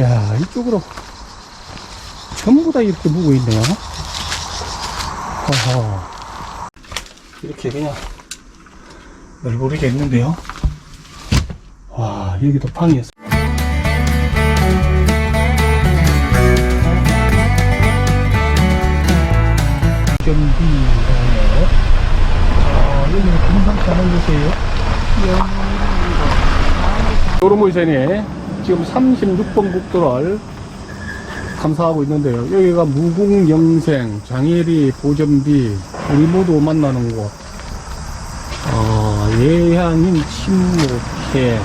야, 이쪽으로 전부 다 이렇게 묵어 있네요. 어허. 이렇게 그냥 널브르게 있는데요. 와, 여기도 방이었어. 경비네요. 아, 여기는 금상치 않은 곳이에요. 도로모이선에 지금 36번 국도를 탐사하고 있는데요. 여기가 무궁영생, 장애리, 보전비, 우리 모두 만나는 곳. 어, 예향인 침묵회.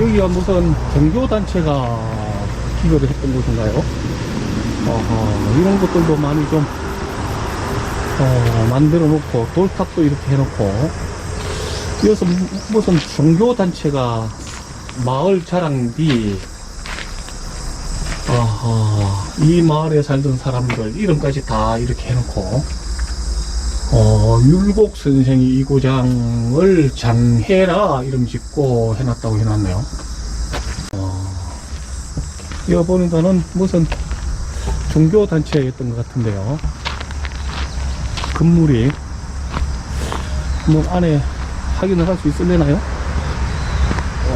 여기가 무슨 종교단체가 기거를 했던 곳인가요? 어허, 이런 것들도 많이 좀, 어, 만들어 놓고, 돌탑도 이렇게 해놓고, 무- 무슨 종교단체가 마을 자랑 뒤, 어허, 이 마을에 살던 사람들 이름까지 다 이렇게 해놓고, 어, 율곡 선생이 이 고장을 장해라 이름 짓고 해놨다고 해놨네요. 어, 이거 보니까는 무슨 종교단체였던 것 같은데요. 건물이, 뭐 안에 확인을 할 수 있을래나요?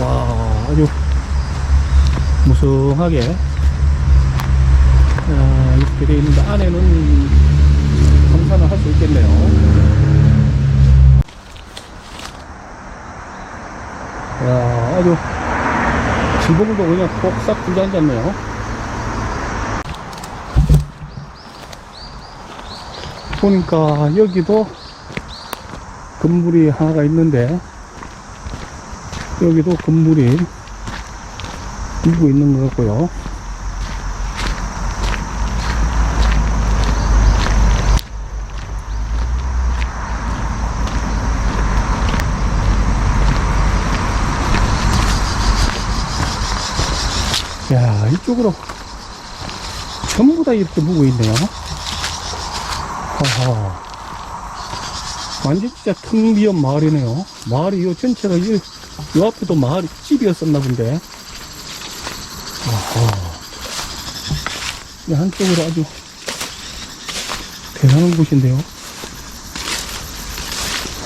와, 아주 무성하게 아, 이렇게 되어 있는데 안에는 검사를 할 수 있겠네요. 야, 아주 지붕도 그냥 폭삭 주저앉았네요. 보니까 여기도 건물이 하나가 있는데 여기도 건물이 있고 있는 것 같고요. 야, 이쪽으로 전부 다 이렇게 묵어 있네요. 허허. 완전 진짜 텅 비은 마을이네요. 마을이 요 전체가 이, 요 앞에도 마을이 집이었었나 본데. 이 한쪽으로 아주 대단한 곳인데요.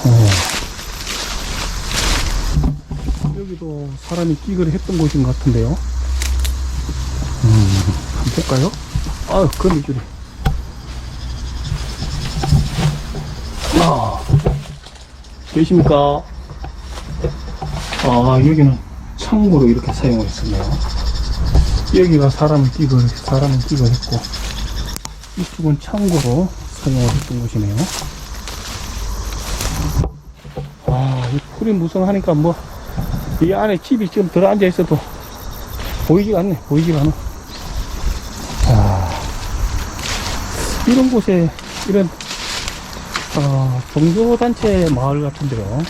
어. 여기도 사람이 끼거리 했던 곳인 것 같은데요. 음, 한번 볼까요? 아유, 거미줄이. 아, 계십니까? 아, 여기는 창고로 이렇게 사용을 했었네요. 여기가 사람을 끼고, 사람을 끼고 했고, 이쪽은 창고로 사용을 했던 곳이네요. 아, 이 풀이 무성하니까 뭐, 이 안에 집이 지금 들어 앉아 있어도 보이지가 않네, 보이지가 않아. 자, 이런 곳에, 이런 어, 종교단체 마을 같은 데요.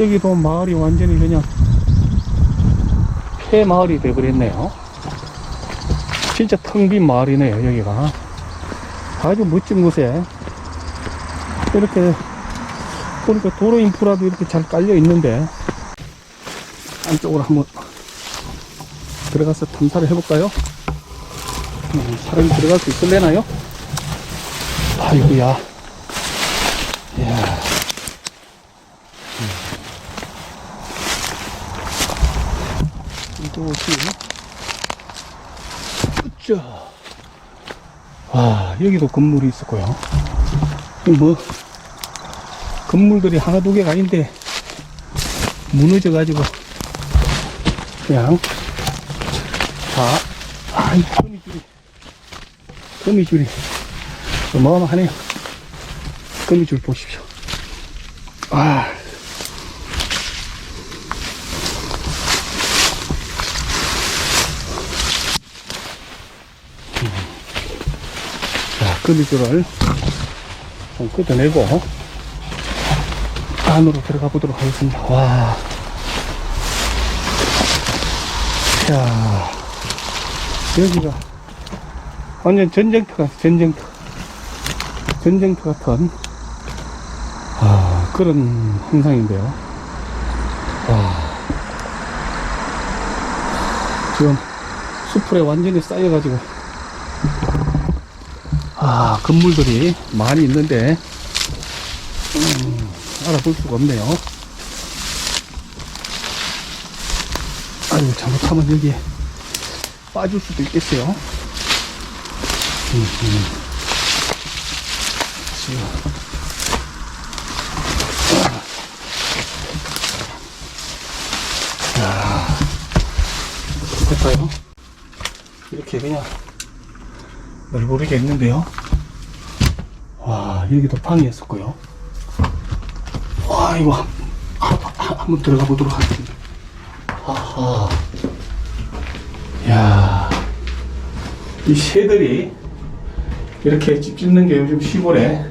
여기도 마을이 완전히 그냥 폐마을이 돼버렸네요. 진짜 텅 빈 마을이네요, 여기가. 아주 멋진 곳에 이렇게 보니까 도로 인프라도 이렇게 잘 깔려 있는데 안쪽으로 한번 들어가서 탐사를 해볼까요? 음, 사람이 들어갈 수 있을래나요? 아이고야. 이야. 이곳이, 으쌰. 와, 여기도 건물이 있었고요. 이 뭐, 건물들이 하나 두 개가 아닌데, 무너져가지고, 그냥, 자, 아, 이 거미줄이, 거미줄이, 어마어마하네요. 거미줄 보십시오. 아. 거미줄을 좀 끄어내고 안으로 들어가 보도록 하겠습니다. 와. 자, 여기가 완전 전쟁터가, 전쟁터. 전쟁터 같은 아, 그런 현상인데요. 와. 지금 수풀에 완전히 쌓여가지고 아 건물들이 많이 있는데 음, 알아볼 수가 없네요. 아유 잘못하면 여기에 빠질 수도 있겠어요. 음, 음. 이렇게 그냥 널브르게 있는데요. 와, 여기도 방이었었고요. 와, 이거 한번 들어가 보도록 하겠습니다. 아하. 야, 이 새들이 이렇게 집 짓는 게 요즘 시골에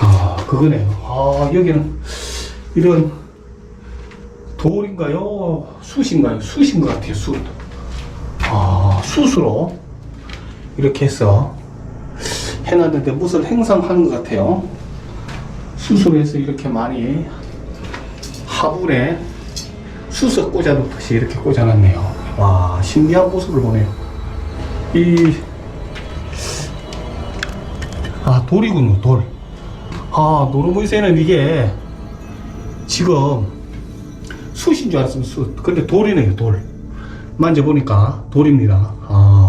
아, 그거네요. 아, 여기는 이런 돌인가요? 숯인가요? 숯인 것 같아요, 숯. 아, 숯으로 이렇게 해서 해놨는데 무슨 행상하는 것 같아요. 숯으로 해서 이렇게 많이 화불에 숯을 꽂아놓듯이 이렇게 꽂아놨네요. 와, 신기한 모습을 보네요. 이, 아, 돌이군요, 돌. 아, 노르무이세는 이게 지금 숯인 줄 알았으면 숯. 근데 돌이네요, 돌. 만져보니까 돌입니다. 아, 아,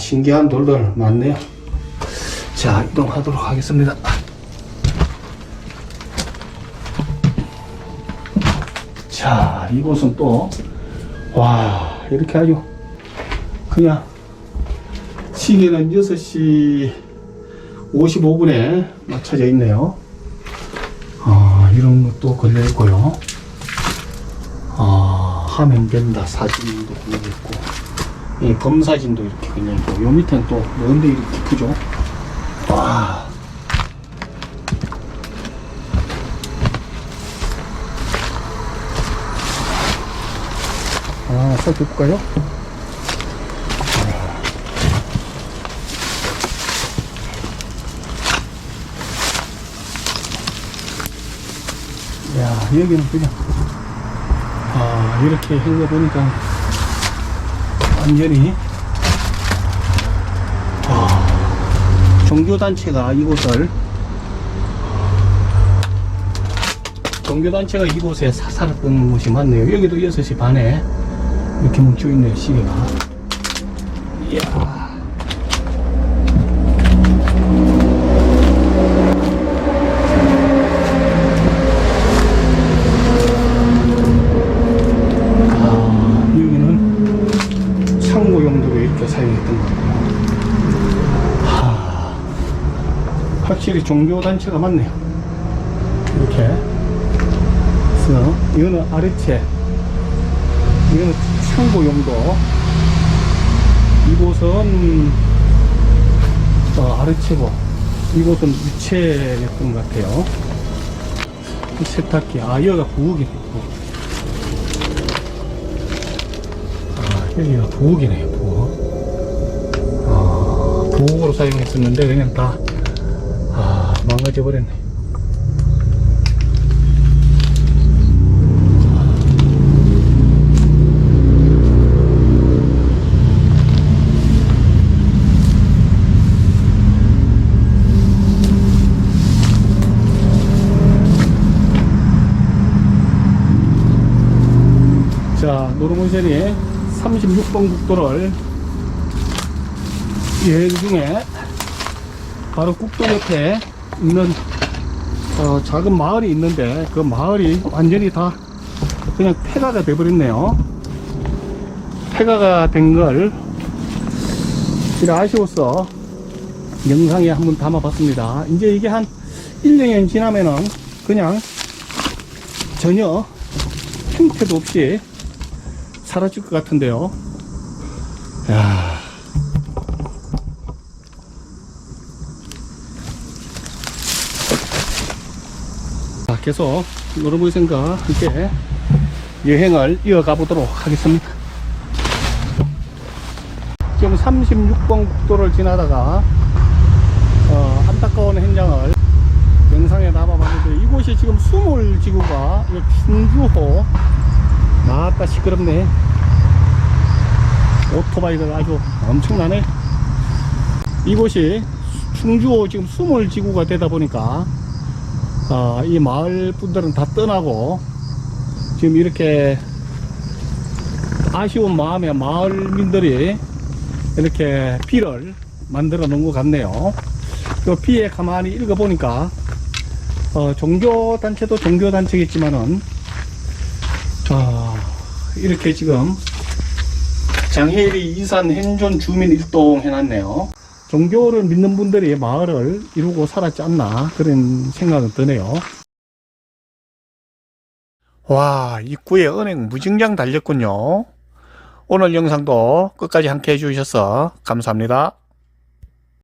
신기한 돌들 많네요. 자, 이동하도록 하겠습니다. 자, 이곳은 또, 와, 이렇게 아주, 그냥, 시계는 6시 55분에 맞춰져 있네요. 아, 이런 것도 걸려 있고요. 아, 하면 된다 사진도 걸려 있고, 이 검사진도 이렇게 걸려 있고, 요 밑에는 또 뭔데 이렇게 크죠? 와. 아, 살펴볼까요? 야, 여기는 그냥, 아, 이렇게 흘러보니까, 완전히, 와, 종교단체가 이곳을, 종교단체가 이곳에 사살했던 곳이 맞네요. 여기도 6시 반에 이렇게 뭉쳐있네요, 시계가. 이야. 확실히 종교단체가 많네요. 이렇게. 그래서 이거는 아래채, 이거는 창고 용도. 이곳은 어, 아래채고, 이곳은 위채였던 것 같아요. 이 세탁기, 아, 여기가 부엌이네, 부엌. 아, 여기가 부엌이네요, 부엌. 아, 부엌으로 사용했었는데, 그냥 다, 아, 망가져 버렸네. 자, 노르몬션이 36번 국도를 여행 중에 바로 국도 옆에 있는 어, 작은 마을이 있는데 그 마을이 완전히 다 그냥 폐가가 돼버렸네요. 폐가가 된걸 아쉬워서 영상에 한번 담아봤습니다. 이제 이게 한 1, 2년 지나면은 그냥 전혀 형태도 없이 사라질 것 같은데요. 야. 계속 노르무이생과 함께 여행을 이어가 보도록 하겠습니다. 지금 36번 국도를 지나다가 어, 안타까운 현장을 영상에 담아봤는데 이곳이 지금 수몰지구가 이 충주호 나았다 시끄럽네 오토바이가 아주 엄청나네. 이곳이 충주 지금 스물 지구가 되다 보니까 아, 이 마을 분들은 다 떠나고 지금 이렇게 아쉬운 마음에 마을민들이 이렇게 비를 만들어 놓은 것 같네요. 그 비에 가만히 읽어보니까 어, 종교단체도 종교단체겠지만은 어, 이렇게 지금 장해리 이산 행존 주민 일동 해놨네요. 종교를 믿는 분들이 마을을 이루고 살았지 않나 그런 생각은 드네요. 와 입구에 은행 무증장 달렸군요. 오늘 영상도 끝까지 함께 해주셔서 감사합니다.